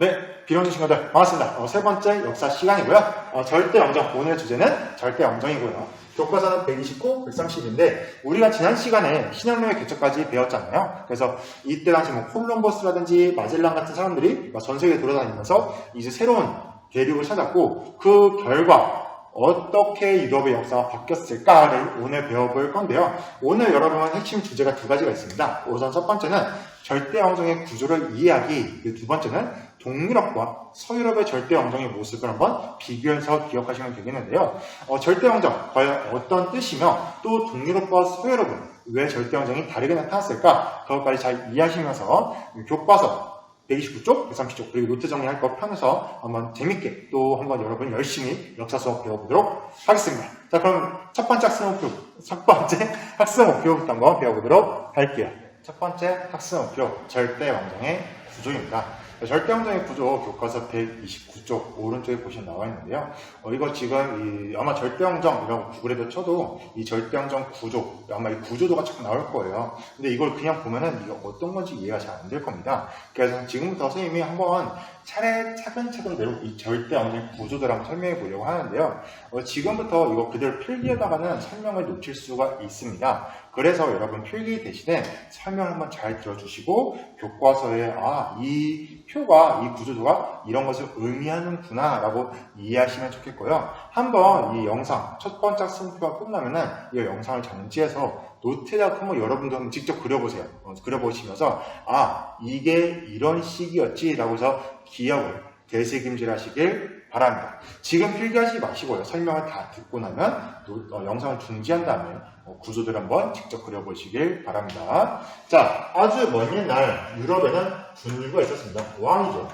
네, 비룡진 친구들 반갑습니다. 어, 세 번째 역사 시간이고요. 어, 절대 왕정 오늘 주제는 절대 왕정이고요. 교과서는 129, 130인데 우리가 지난 시간에 신약로의 개척까지 배웠잖아요. 그래서 이때 당시 뭐 콜럼버스라든지 마젤란 같은 사람들이 전 세계에 돌아다니면서 이제 새로운 대륙을 찾았고 그 결과 어떻게 유럽의 역사가 바뀌었을까를 오늘 배워볼 건데요. 오늘 여러분 핵심 주제가 두 가지가 있습니다. 우선 첫 번째는 절대 왕정의 구조를 이해하기, 두 번째는 동유럽과 서유럽의 절대 왕정의 모습을 한번 비교해서 기억하시면 되겠는데요. 어, 절대 왕정 과연 어떤 뜻이며 또 동유럽과 서유럽은 왜 절대 왕정이 다르게 나타났을까? 그것까지 잘 이해하시면서 교과서 129쪽, 130쪽, 그리고 노트 정리할 거 펴면서 한번 재밌게 또 한번 여러분 열심히 역사 수업 배워보도록 하겠습니다. 자, 그럼 첫 번째 학습 목표, 첫 번째 학습 목표부터 한번 배워보도록 할게요. 첫 번째 학습 목표, 절대 왕정의 구조입니다. 절대 왕정의 구조 교과서 129쪽 오른쪽에 보시면 나와 있는데요. 어, 이거 지금 이 아마 절대 왕정이라고 구글에도 쳐도 이 절대 왕정 구조 아마 이 구조도가 자꾸 나올 거예요. 근데 이걸 그냥 보면은 이게 어떤 건지 이해가 잘 안 될 겁니다. 그래서 지금부터 선생님이 한번 차례 차근차근 이 절대 구조들 한번 설명해 보려고 하는데요. 어, 지금부터 이거 그대로 필기에다가는 설명을 놓칠 수가 있습니다. 그래서 여러분 필기 대신에 설명 한번 잘 들어주시고 교과서에 아 이 표가 이 구조도가 이런 것을 의미하는구나 라고 이해하시면 좋겠고요. 한번 이 영상 첫 번째 학습표가 끝나면은 이 영상을 정지해서 노트에다 한번 여러분도 한번 직접 그려보세요. 어, 그려보시면서 아 이게 이런 식이었지 라고 해서 기억을 되새김질 하시길 바랍니다. 지금 필기하지 마시고요. 설명을 다 듣고 나면 노- 어, 영상을 중지한 다음에 어, 구조들 한번 직접 그려보시길 바랍니다. 자, 아주 먼 옛날 유럽에는 군주가 있었습니다. 왕이죠.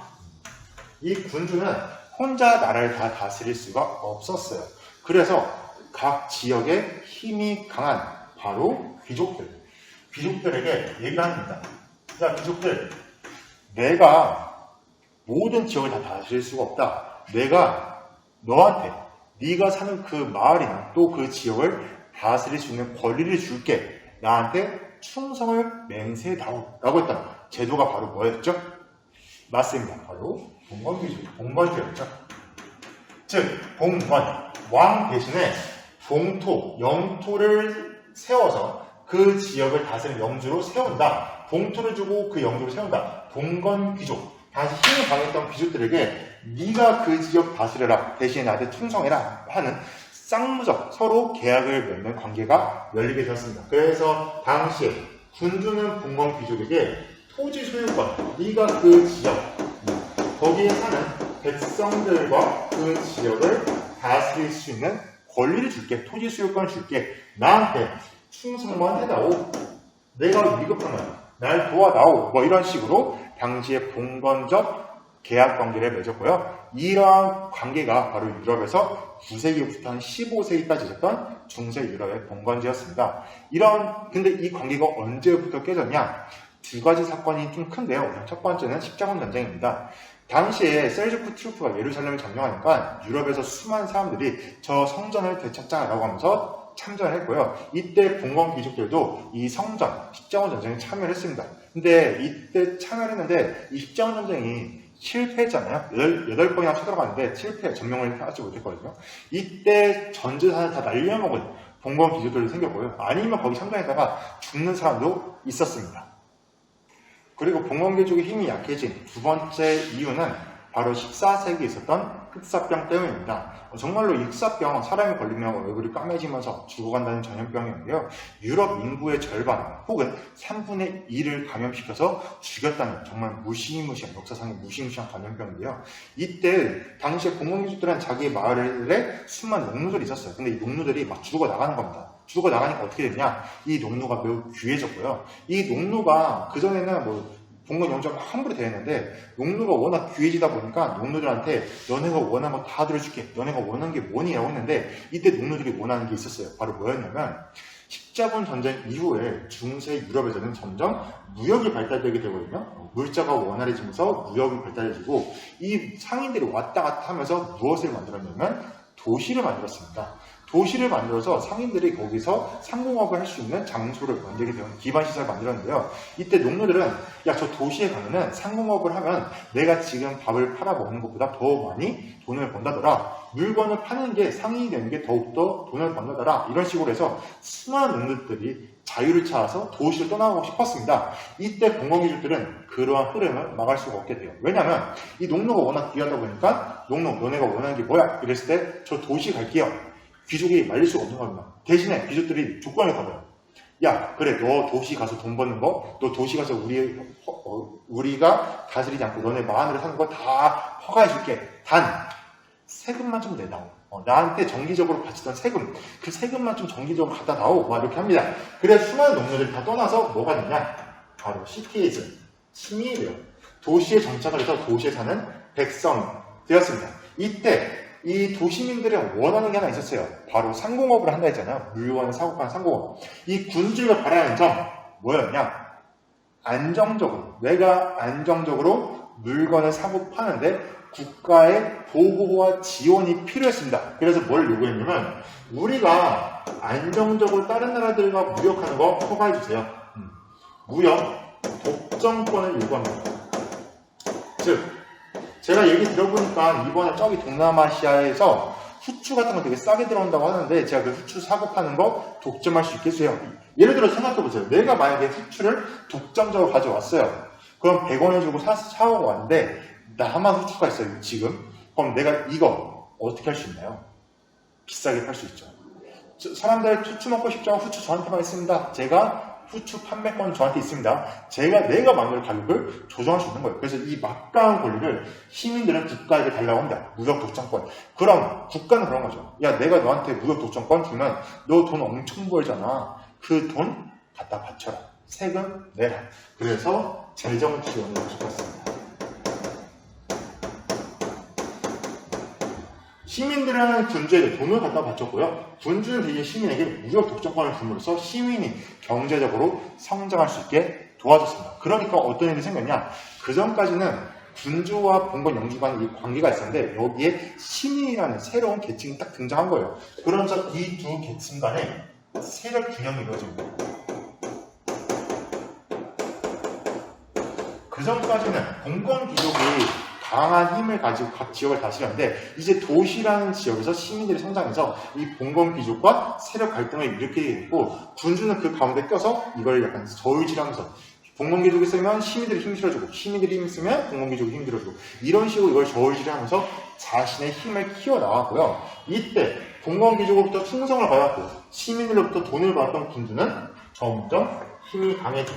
이 군주는 혼자 나라를 다 다스릴 수가 없었어요. 그래서 각 지역에 힘이 강한 바로 귀족들. 귀족들에게 얘기를 합니다. 자, 귀족들. 내가 모든 지역을 다 다스릴 수가 없다. 내가 너한테 네가 사는 그 마을이나 또 그 지역을 다스릴 수 있는 권리를 줄게. 나한테 충성을 맹세다오. 라고 했다. 제도가 바로 뭐였죠? 맞습니다. 바로 봉건기죠. 봉건제였죠. 즉, 봉건, 왕 대신에 봉토, 영토를 세워서 그 지역을 다스리는 영주로 세운다. 봉토를 주고 그 영주를 세운다. 봉건 귀족. 당시 힘이 강했던 귀족들에게 네가 그 지역 다스려라. 대신에 나한테 충성해라. 하는 쌍무적 서로 계약을 맺는 관계가 열리게 되었습니다. 그래서 당시에 군주는 봉건 귀족에게 토지 소유권, 네가 그 지역, 거기에 사는 백성들과 그 지역을 다스릴 수 있는 권리를 줄게. 토지 소유권을 줄게. 나한테 충성만 해다오. 내가 위급하면 날 도와다오. 뭐 이런 식으로 당시에 봉건적 계약 관계를 맺었고요. 이러한 관계가 바로 유럽에서 9세기부터 한 15세기까지 있었던 중세 유럽의 봉건제였습니다. 이런 근데 이 관계가 언제부터 깨졌냐? 두 가지 사건이 좀 큰데요. 첫 번째는 십자군 전쟁입니다. 당시에 셀주크 트루프가 예루살렘을 점령하니까 유럽에서 수많은 사람들이 저 성전을 되찾자라고 하면서 참전을 했고요. 이때 봉건 귀족들도 이 성전, 십자군 전쟁에 참여를 했습니다. 근데 이때 참여를 했는데 이 십자군 전쟁이 실패했잖아요. 여덟 번이나 쳐들어갔는데 실패, 점령을 하지 못했거든요. 이때 전재산을 다 날려먹은 봉건 귀족들도 생겼고요. 아니면 거기 참전했다가 죽는 사람도 있었습니다. 그리고 봉건개족의 힘이 약해진 두 번째 이유는 바로 14세기에 있었던 흑사병 때문입니다. 어, 정말로 이 흑사병 사람이 걸리면 얼굴이 까매지면서 죽어간다는 전염병이었는데요. 유럽 인구의 절반 혹은 3분의 1을 감염시켜서 죽였다는 정말 무시무시한 역사상의 무시무시한 감염병인데요. 이때 당시에 봉건개족들은 자기 마을에 수많은 농노들이 있었어요. 근데 이 농노들이 막 죽어 나가는 겁니다. 죽어 나가니까 어떻게 됐냐? 이 농노가 매우 귀해졌고요. 이 농노가 그전에는 뭐 봉건 영주가 함부로 대했는데 농노가 워낙 귀해지다 보니까 농노들한테 너네가 원하는 거 다 들어줄게. 너네가 원하는 게 뭐니? 라고 했는데 이때 농노들이 원하는 게 있었어요. 바로 뭐였냐면 십자군 전쟁 이후에 중세 유럽에서는 점점 무역이 발달되게 되거든요. 물자가 원활해지면서 무역이 발달해지고 이 상인들이 왔다 갔다 하면서 무엇을 만들었냐면 도시를 만들었습니다. 도시를 만들어서 상인들이 거기서 상공업을 할 수 있는 장소를 만들게 되는 기반 시설을 만들었는데요. 이때 농노들은 야 저 도시에 가면은 상공업을 하면 내가 지금 밥을 팔아 먹는 것보다 더 많이 돈을 번다더라. 물건을 파는 게 상인이 되는 게 더욱더 돈을 번다더라. 이런 식으로 해서 수많은 농노들이 자유를 찾아서 도시를 떠나고 싶었습니다. 이때 공공기술들은 그러한 흐름을 막을 수가 없게 돼요. 왜냐하면 이 농노가 워낙 귀하다 보니까 농노 너네가 원하는 게 뭐야? 이랬을 때 저 도시 갈게요. 귀족이 말릴 수가 없는 겁니다. 대신에 귀족들이 조건을 걸어요. 야, 그래, 너 도시 가서 돈 버는 거, 너 도시 가서 우리, 허- 어, 우리가 다스리지 않고 너네 마음대로 사는 거 다 허가해줄게. 단, 세금만 좀 내다오. 어, 나한테 정기적으로 바치던 세금, 그 세금만 좀 정기적으로 갖다 놔오. 막 이렇게 합니다. 그래서 수많은 농민들이 다 떠나서 뭐가 되냐? 바로 시티이즘, 시민이 돼요. 도시에 정착을 해서 도시에 사는 백성 되었습니다. 이때 이 도시민들이 원하는 게 하나 있었어요. 바로 상공업을 한다 했잖아요. 물건을 사고 파는 상공업. 이 군주가 바라는 점 뭐였냐? 안정적으로 내가 안정적으로 물건을 사고 파는데 국가의 보호와 지원이 필요했습니다. 그래서 뭘 요구했냐면 우리가 안정적으로 다른 나라들과 무역하는 거 허가해 주세요. 음. 무역 독점권을 요구합니다. 즉 제가 얘기 들어보니까 이번에 저기 동남아시아에서 후추 같은 거 되게 싸게 들어온다고 하는데 제가 그 후추 사고 파는 거 독점할 수 있겠어요? 예를 들어 생각해 보세요. 내가 만약에 후추를 독점적으로 가져왔어요. 그럼 100원을 주고 사, 사오고 왔는데 나만 후추가 있어요, 지금. 그럼 내가 이거 어떻게 할 수 있나요? 비싸게 팔 수 있죠. 저- 사람들 후추 먹고 싶죠? 후추 저한테만 있습니다. 제가 후추 판매권 저한테 있습니다. 제가 내가 만들 가격을 조정할 수 있는 거예요. 그래서 이 막강한 권리를 시민들은 국가에게 달라고 합니다. 무역 독점권. 그럼 국가는 그런 거죠. 야, 내가 너한테 무역 독점권 주면 너 돈 엄청 벌잖아. 그 돈 갖다 바쳐라. 세금 내라. 그래서 재정 지원을 시켰습니다. 시민들은 군주에게 돈을 갖다 바쳤고요. 군주는 대신 시민에게 무역 독점권을 줌으로써 시민이 경제적으로 성장할 수 있게 도와줬습니다. 그러니까 어떤 일이 생겼냐? 그 전까지는 군주와 봉건 영주 간의 이 관계가 있었는데 여기에 시민이라는 새로운 계층이 딱 등장한 거예요. 그러면서 이 두 계층 간에 세력 균형이 이루어집니다. 그 전까지는 봉건 귀족이 강한 힘을 가지고 각 지역을 다스렸는데 이제 도시라는 지역에서 시민들이 성장해서 이 봉건 귀족과 세력 갈등을 일으키게 됐고 군주는 그 가운데 껴서 이걸 약간 저울질하면서 봉건 귀족이 쓰면 시민들이 힘이 실어주고 시민들이 힘이 쓰면 봉건 귀족이 힘이 들어주고 이런 식으로 이걸 저울질하면서 자신의 힘을 키워 나왔고요. 이때 봉건 귀족으로부터 충성을 받았고 시민들로부터 돈을 받았던 군주는 점점 힘이 강해진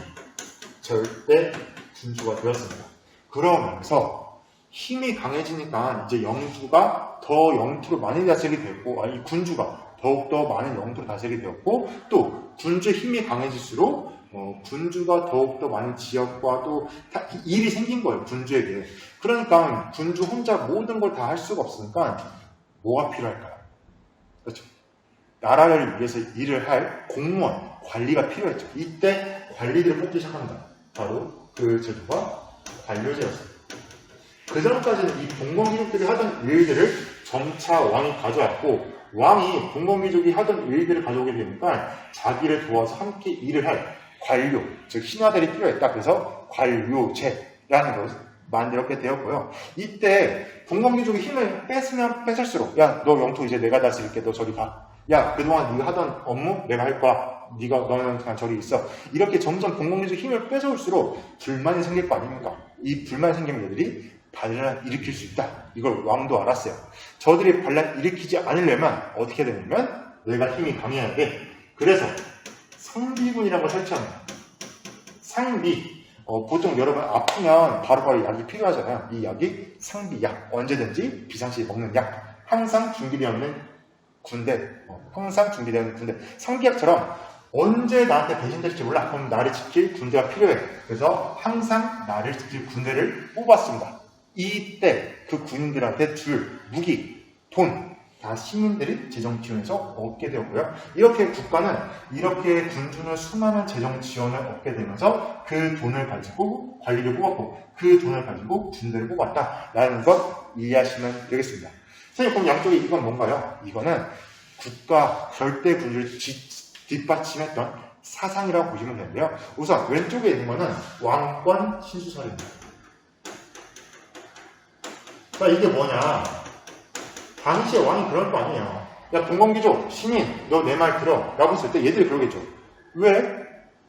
절대 군주가 되었습니다. 그러면서 힘이 강해지니까 이제 영주가 더 영토를 많이 다스리게 되었고, 아니 군주가 더욱더 많은 영토를 다스리게 되었고, 또 군주의 힘이 강해질수록 어, 군주가 더욱더 많은 지역과 또 다- 일이 생긴 거예요, 군주에게. 그러니까 군주 혼자 모든 걸 다 할 수가 없으니까 뭐가 필요할까요? 그렇죠. 나라를 위해서 일을 할 공무원, 관리가 필요했죠. 이때 관리들을 뽑기 시작합니다. 바로 그 제도가 관료제였습니다. 그 전까지는 이 봉건귀족들이 하던 일들을 점차 왕이 가져왔고 왕이 봉건귀족이 하던 일들을 가져오게 되니까 자기를 도와서 함께 일을 할 관료, 즉 신하들이 필요했다. 그래서 관료제라는 것을 만들었게 되었고요. 이때 봉건귀족이 힘을 뺏으면 뺏을수록 야 너 영토 이제 내가 다스릴게 너 저리 가. 야 그동안 네가 하던 업무 내가 할 거야. 네가 너는 그냥 저리 있어. 이렇게 점점 봉건귀족 힘을 뺏어올수록 불만이 생길 거 아닙니까? 이 불만이 생기는 애들이 반란을 일으킬 수 있다. 이걸 왕도 알았어요. 저들이 반란 일으키지 않으려면 어떻게 되냐면 내가 힘이 강해야 돼. 그래서 상비군이라는 걸 설치합니다. 상비. 어, 보통 여러분 아프면 바로바로 약이 필요하잖아요. 이 약이 상비약. 언제든지 비상시에 먹는 약. 항상 준비되어 있는 군대. 어, 항상 준비되어 있는 군대. 상비약처럼 언제 나한테 배신될지 몰라. 그럼 나를 지킬 군대가 필요해. 그래서 항상 나를 지킬 군대를 뽑았습니다. 이때 그 군인들한테 줄 무기, 돈, 다 시민들이 재정 지원에서 얻게 되었고요. 이렇게 국가는 이렇게 군주는 수많은 재정 지원을 얻게 되면서 그 돈을 가지고 관리를 뽑았고 그 돈을 가지고 군대를 뽑았다라는 것 이해하시면 되겠습니다. 선생님 그럼 양쪽에 이건 뭔가요? 이거는 국가 절대 뒷- 뒷받침했던 사상이라고 보시면 되는데요. 우선 왼쪽에 있는 거는 왕권 신수설입니다. 자, 이게 뭐냐. 당시에 왕이 그럴 거 아니에요. 야, 공공기조, 신인, 너 내 말 들어. 라고 했을 때 얘들이 그러겠죠. 왜?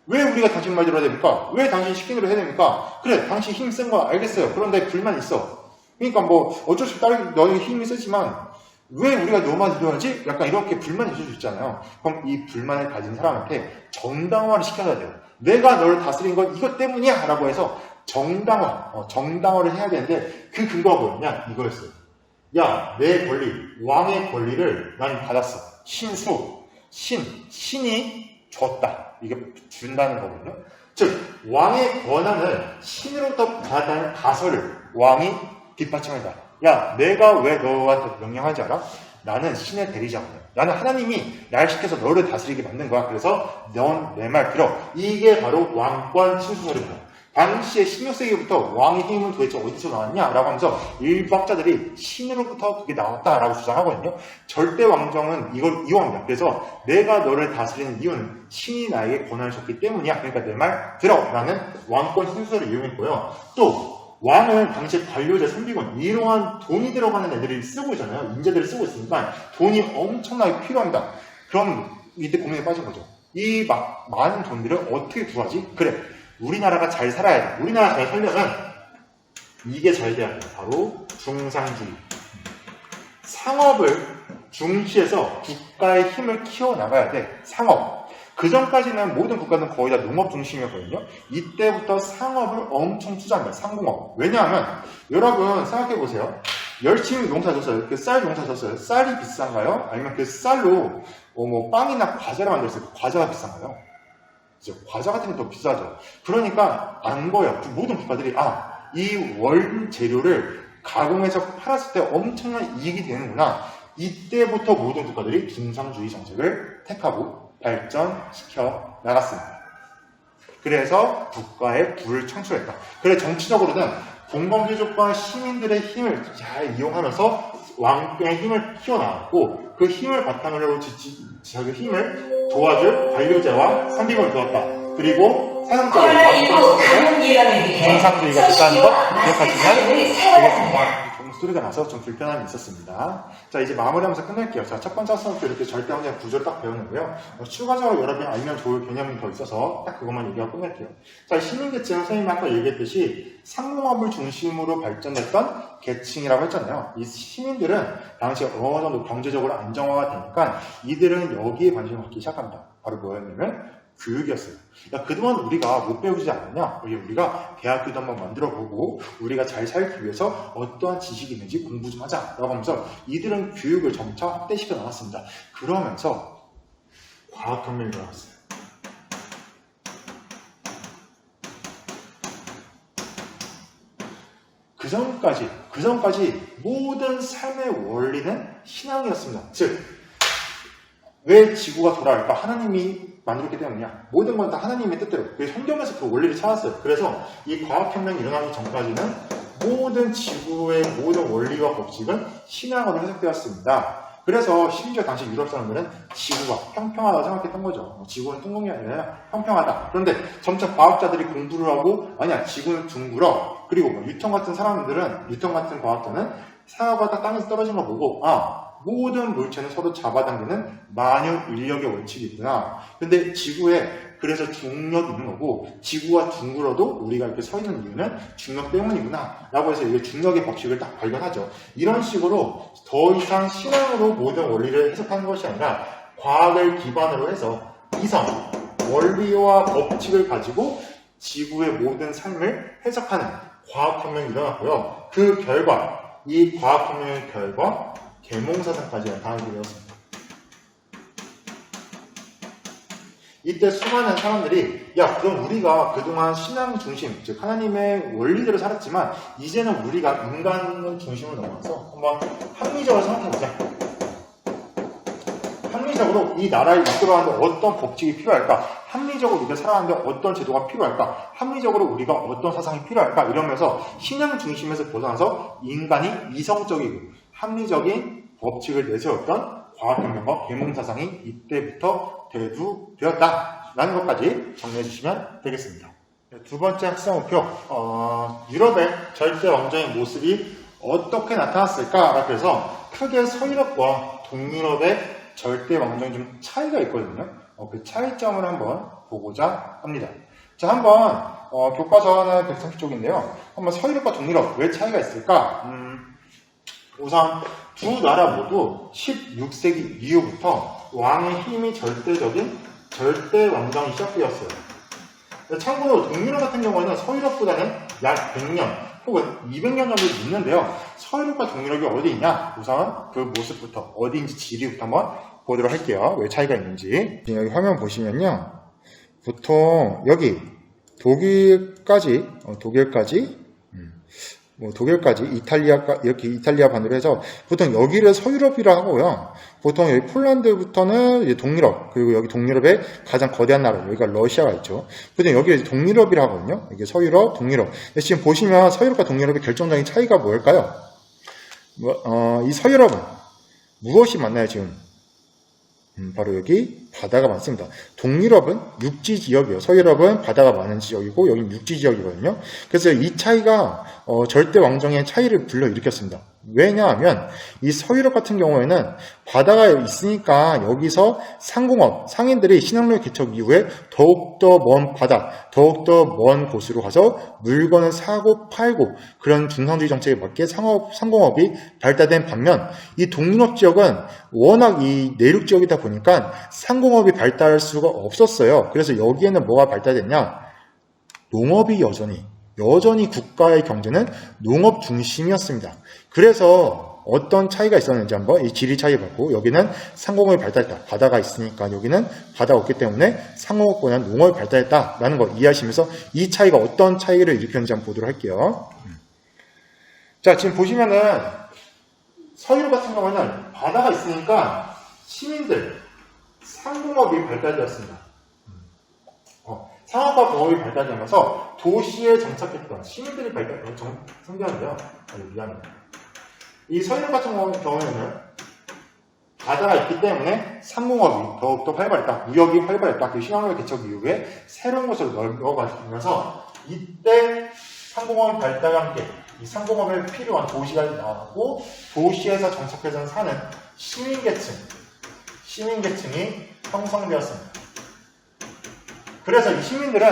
왜 우리가 당신 말 들어야 됩니까? 왜 당신 시키는 대로 해야 됩니까? 그래, 당신 힘센거 알겠어요. 그런데 불만 있어. 그러니까 뭐, 어쩔 수 없이 딸, 너희 힘이 세지만, 왜 우리가 너만 들어야지? 약간 이렇게 불만이 있을 수 있잖아요. 그럼 이 불만을 가진 사람한테 정당화를 시켜야 돼요. 내가 너를 다스린 건 이것 때문이야! 라고 해서 정당화, 어, 정당화를 해야 되는데 그 근거가 뭐였냐? 이거였어요. 야, 내 권리, 왕의 권리를 난 받았어. 신수, 신, 신이 줬다. 이게 준다는 거거든요. 즉, 왕의 권한을 신으로부터 받아는 가설을 왕이 뒷받침한다. 야, 내가 왜 너한테 명령하지 않아? 나는 신의 대리자거든. 나는 하나님이 날 시켜서 너를 다스리게 만든 거야. 그래서 넌 내 말 들어. 이게 바로 왕권 신수설입니다. 당시에 16세기부터 왕의 힘은 도대체 어디서 나왔냐라고 하면서 일박자들이 신으로부터 그게 나왔다라고 주장하거든요. 절대 왕정은 이걸 이용합니다. 그래서 내가 너를 다스리는 이유는 신이 나에게 권한을 줬기 때문이야. 그러니까 내 말 들어라는 왕권 신수를 이용했고요. 또 왕은 당시 관료제, 선비군 이러한 돈이 들어가는 애들이 쓰고 있잖아요. 인재들을 쓰고 있으니까 돈이 엄청나게 필요합니다. 그럼 이때 고민에 빠진 거죠. 이 마- 많은 돈들을 어떻게 구하지? 그래. 우리나라가 잘 살아야 돼. 우리나라 잘 살려면 이게 잘 돼야 돼. 바로 중상주의. 상업을 중시해서 국가의 힘을 키워나가야 돼. 상업. 그 전까지는 모든 국가는 거의 다 농업 중심이었거든요. 이때부터 상업을 엄청 투자합니다. 상공업. 왜냐하면 여러분 생각해 보세요. 열심히 농사 졌어요. 그쌀 농사 졌어요. 쌀이 비싼가요? 아니면 그 쌀로 어, 뭐 빵이나 과자를 만들었어요. 그 과자가 비싼가요? 이제 과자 같은 게 더 비싸죠. 그러니까 안 거예요. 모든 국가들이 아, 이월 재료를 가공해서 팔았을 때 엄청난 이익이 되는구나. 이때부터 모든 국가들이 중상주의 정책을 택하고 발전시켜 나갔습니다. 그래서 국가의 부를 창출했다. 그래 정치적으로는 공공기족과 시민들의 힘을 잘 이용하면서 왕의 힘을 키워나갔고 그 힘을 바탕으로 자기 힘을 도와줄 관료제와 선비군을 두었다. 그리고 사상적인 코로나19 왕권을 감염 예방을 위해 정상주의가 됐다는 거 기억하시면. 되겠습니다. 좀 소리가 나서 좀 불편함이 있었습니다. 자, 이제 마무리하면서 끝낼게요. 자, 첫 번째 학습부터 이렇게 절대 항상 구조를 딱 배웠는데요. 어, 추가적으로 여러분이 알면 좋을 개념이 더 있어서 딱 그것만 얘기하고 끝낼게요. 자, 시민계층은 선생님이 아까 얘기했듯이 상공업을 중심으로 발전했던 계층이라고 했잖아요. 이 시민들은 당시 어느 정도 경제적으로 안정화가 되니까 이들은 여기에 관심을 갖기 시작합니다. 바로 뭐였냐면 교육이었어요. 야, 그동안 우리가 못 배우지 않았냐? 우리- 우리가 대학교도 한번 만들어 보고, 우리가 잘 살기 위해서 어떠한 지식이 있는지 공부 좀 하자. 라고 하면서 이들은 교육을 점차 확대시켜 나갔습니다. 그러면서 과학혁명이 일어났어요. 그 전까지, 그 전까지 모든 삶의 원리는 신앙이었습니다. 즉, 왜 지구가 돌아갈까? 하나님이 만들었기 때문이야. 모든 건 다 하나님의 뜻대로. 그래서 성경에서 그 원리를 찾았어요. 그래서 이 과학혁명이 일어나기 전까지는 모든 지구의 모든 원리와 법칙은 신앙으로 해석되었습니다. 그래서 심지어 당시 유럽 사람들은 지구가 평평하다고 생각했던 거죠. 뭐 지구는 둥근이 아니라 평평하다. 그런데 점차 과학자들이 공부를 하고 아니야 지구는 둥글어. 그리고 뭐 뉴턴 같은 사람들은 뉴턴 같은 과학자는 사과가 딱 땅에서 떨어진 거 보고 아 모든 물체는 서로 잡아당기는 만유 인력의 원칙이 있구나. 근데 지구에 그래서 중력이 있는 거고 지구가 둥글어도 우리가 이렇게 서 있는 이유는 중력 때문이구나. 라고 해서 이게 중력의 법칙을 딱 발견하죠. 이런 식으로 더 이상 신앙으로 모든 원리를 해석하는 것이 아니라 과학을 기반으로 해서 이성, 원리와 법칙을 가지고 지구의 모든 삶을 해석하는 과학혁명이 일어났고요. 그 결과, 이 과학혁명의 결과, 계몽사상까지 나타나게 되었습니다. 이때 수많은 사람들이 야 그럼 우리가 그동안 신앙 중심 즉 하나님의 원리대로 살았지만 이제는 우리가 인간 중심을 넘어서 한번 합리적으로 생각해보자. 합리적으로 이 나라를 이끌어가는데 어떤 법칙이 필요할까? 합리적으로 우리가 살아가는데 어떤 제도가 필요할까? 합리적으로 우리가 어떤 사상이 필요할까? 이러면서 신앙 중심에서 벗어나서 인간이 이성적이고 합리적인 법칙을 내세웠던 과학혁명과 계몽사상이 이때부터 대두되었다라는 것까지 정리해 주시면 되겠습니다. 네, 두 번째 학습 목표, 어, 유럽의 절대 왕정의 모습이 어떻게 나타났을까라고 해서 크게 서유럽과 동유럽의 절대 왕정이 좀 차이가 있거든요. 어, 그 차이점을 한번 보고자 합니다. 자, 한번 어, 교과서는 130쪽인데요. 한번 서유럽과 동유럽 왜 차이가 있을까? 음, 우선 두 나라 모두 16세기 이후부터 왕의 힘이 절대적인 절대 왕정이 시작되었어요. 참고로 동유럽 같은 경우에는 서유럽보다는 약 100년 혹은 200년 정도 있는데요. 서유럽과 동유럽이 어디 있냐? 우선 그 모습부터 어디인지 지리부터 한번 보도록 할게요. 왜 차이가 있는지. 여기 화면 보시면요. 보통 여기 독일까지 어, 독일까지 음, 뭐 독일까지 이탈리아 이렇게 이탈리아 반으로 해서 보통 여기를 서유럽이라 하고요. 보통 여기 폴란드부터는 동유럽 그리고 여기 동유럽의 가장 거대한 나라 여기가 러시아가 있죠. 보통 여기를 동유럽이라 하거든요. 이게 서유럽, 동유럽. 지금 보시면 서유럽과 동유럽의 결정적인 차이가 뭘까요? 뭐, 어, 이 서유럽은 무엇이 맞나요 지금? 음, 바로 여기 바다가 많습니다. 동유럽은 육지 지역이에요. 서유럽은 바다가 많은 지역이고 여기는 육지 지역이거든요. 그래서 이 차이가 어, 절대 왕정의 차이를 불러일으켰습니다. 왜냐하면 이 서유럽 같은 경우에는 바다가 있으니까 여기서 상공업, 상인들이 신앙로의 개척 이후에 더욱더 먼 바다, 더욱더 먼 곳으로 가서 물건을 사고 팔고 그런 중상주의 정책에 맞게 상업, 상공업이 발달된 반면 이 동유럽 지역은 워낙 이 내륙 지역이다 보니까 상공 업이 발달할 수가 없었어요. 그래서 여기에는 뭐가 발달됐냐? 농업이 여전히 여전히 국가의 경제는 농업 중심이었습니다. 그래서 어떤 차이가 있었는지 한번 이 지리 차이 봤고 여기는 상공업이 발달했다. 바다가 있으니까 여기는 바다가 없기 때문에 상공업보다는 농업이 발달했다라는 거 이해하시면서 이 차이가 어떤 차이를 일으켰는지 한번 보도록 할게요. 자 지금 보시면은 서유럽 같은 경우는 바다가 있으니까 시민들 상공업이 발달되었습니다. 어, 상업과 공업이 발달되면서 도시에 정착했던 시민들이 발달, 어, 정. 아니, 미안해요. 이 서유럽 같은 경우- 경우에는 바다가 있기 때문에 상공업이 더욱더 활발했다. 무역이 활발했다. 그 신앙의 개척 이후에 새로운 곳으로 넓어가면서 이때 상공업 발달과 함께 이 상공업에 필요한 도시가 나왔고 도시에서 정착해서 사는 시민계층, 시민계층이 형성되었습니다. 그래서 이 시민들은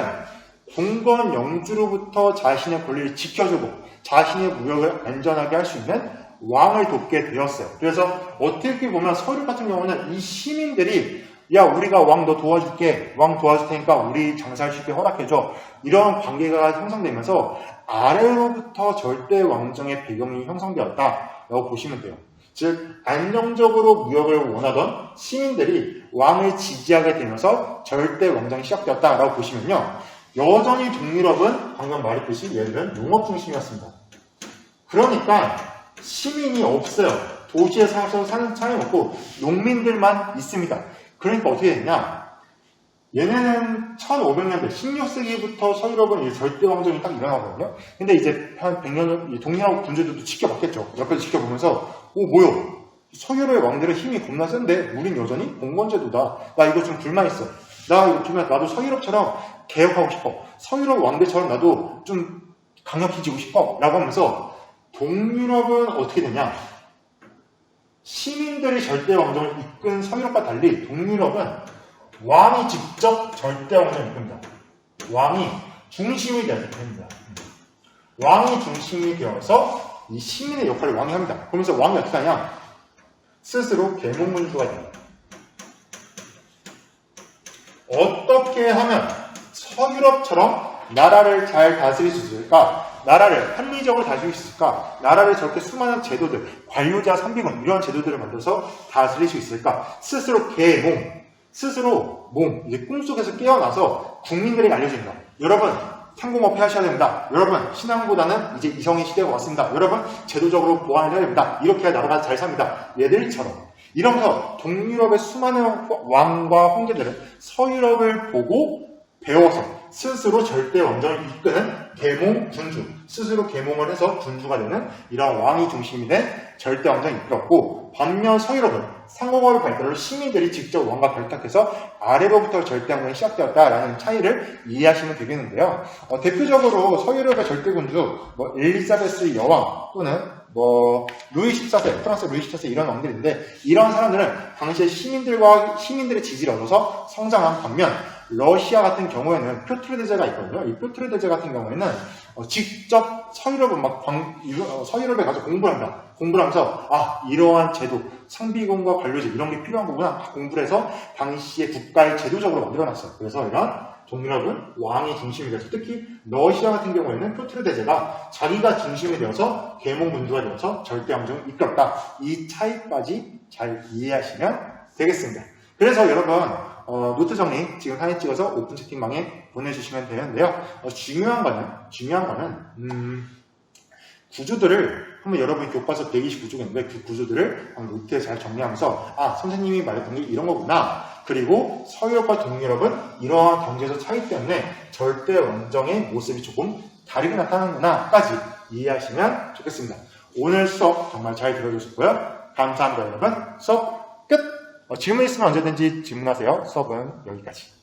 공건 영주로부터 자신의 권리를 지켜주고 자신의 무역을 안전하게 할 수 있는 왕을 돕게 되었어요. 그래서 어떻게 보면 서류 같은 경우는 이 시민들이 야 우리가 왕 너 도와줄게 왕 도와줄 테니까 우리 장사할 수 있게 허락해줘 이런 관계가 형성되면서 아래로부터 절대 왕정의 배경이 형성되었다라고 보시면 돼요. 즉 안정적으로 무역을 원하던 시민들이 왕을 지지하게 되면서 절대 왕정이 시작되었다라고 보시면요. 여전히 동유럽은 방금 말했듯이 얘는 농업 중심이었습니다. 그러니까 시민이 없어요. 도시에 살아서 사는 사람이 없고 농민들만 있습니다. 그러니까 어떻게 됐냐? 얘네는 1500년대, 16세기부터 서유럽은 절대 왕정이 딱 일어나거든요. 근데 이제 한 100년, 동유럽 군주들도 지켜봤겠죠. 옆에서 지켜보면서, 오, 뭐요? 서유럽의 왕들의 힘이 겁나 센데, 우린 여전히 봉건제도다. 나 이거 좀 불만 있어. 나 이거 좀, 나도 서유럽처럼 개혁하고 싶어. 서유럽 왕들처럼 나도 좀 강력해지고 싶어. 라고 하면서, 동유럽은 어떻게 되냐? 시민들이 절대 왕정을 이끈 서유럽과 달리 동유럽은 왕이 직접 절대 왕정을 이끕니다. 왕이 중심이 됩니다. 왕이 중심이 되어서 이 시민의 역할을 왕이 합니다. 그러면서 왕이 어떻게 하냐? 스스로 계몽군주가 됩니다. 어떻게 하면 서유럽처럼 나라를 잘 다스릴 수 있을까? 나라를 합리적으로 다스릴 수 있을까? 나라를 저렇게 수많은 제도들, 관료자 선비군 이런 제도들을 만들어서 다스릴 수 있을까? 스스로 계몽, 스스로 몸, 이제 꿈속에서 깨어나서 국민들에게 알려줍니다. 여러분, 상공업 하셔야 됩니다. 여러분, 신앙보다는 이제 이성의 시대가 왔습니다. 여러분, 제도적으로 보완을 해야 됩니다. 이렇게 해야 나라가 잘 삽니다. 얘들처럼. 이러면서 동유럽의 수많은 왕과 황제들은 서유럽을 보고 배워서 스스로 절대 왕정을 이끄는 계몽 군주, 스스로 계몽을 해서 군주가 되는 이런 왕이 중심이 된 절대 왕정을 이끌었고 반면 서유럽은 상공업의 발달로 시민들이 직접 왕과 결탁해서 아래로부터 절대 왕정이 시작되었다라는 차이를 이해하시면 되겠는데요. 어, 대표적으로 서유럽의 절대 군주, 뭐 엘리자베스 여왕 또는 뭐 루이 14세, 프랑스 루이 14세 이런 왕들인데 이런 사람들은 당시에 시민들과 시민들의 지지를 얻어서 성장한 반면 러시아 같은 경우에는 표트르 대제가 있거든요. 이 표트르 대제 같은 경우에는 어, 직접 서유럽은 막 광- 유- 어, 서유럽에 가서 공부를 한다. 공부를 하면서 아 이러한 제도, 상비공과 관료제 이런 게 필요한 거구나 다 공부를 해서 당시의 국가를 제도적으로 만들어놨어요. 그래서 이런 동유럽은 왕이 중심이 돼서 특히 러시아 같은 경우에는 표트르 대제가 자기가 중심이 되어서 계몽 군주가 되어서 절대 왕정을 이끌었다. 이 차이까지 잘 이해하시면 되겠습니다. 그래서 여러분 어, 노트 정리 지금 사진 찍어서 오픈 채팅방에 보내주시면 되는데요. 어, 중요한 거는 중요한 거는 음, 구조들을 한번 여러분 교과서 129조가 있는데 그 구조들을 노트에 잘 정리하면서 아 선생님이 말했던 게 이런 거구나 그리고 서유럽과 동유럽은 이러한 경제적 차이 때문에 절대 원정의 모습이 조금 다르게 나타나는구나까지 이해하시면 좋겠습니다. 오늘 수업 정말 잘 들어주셨고요. 감사합니다 여러분 수업 질문 있으면 언제든지 질문하세요. 수업은 여기까지.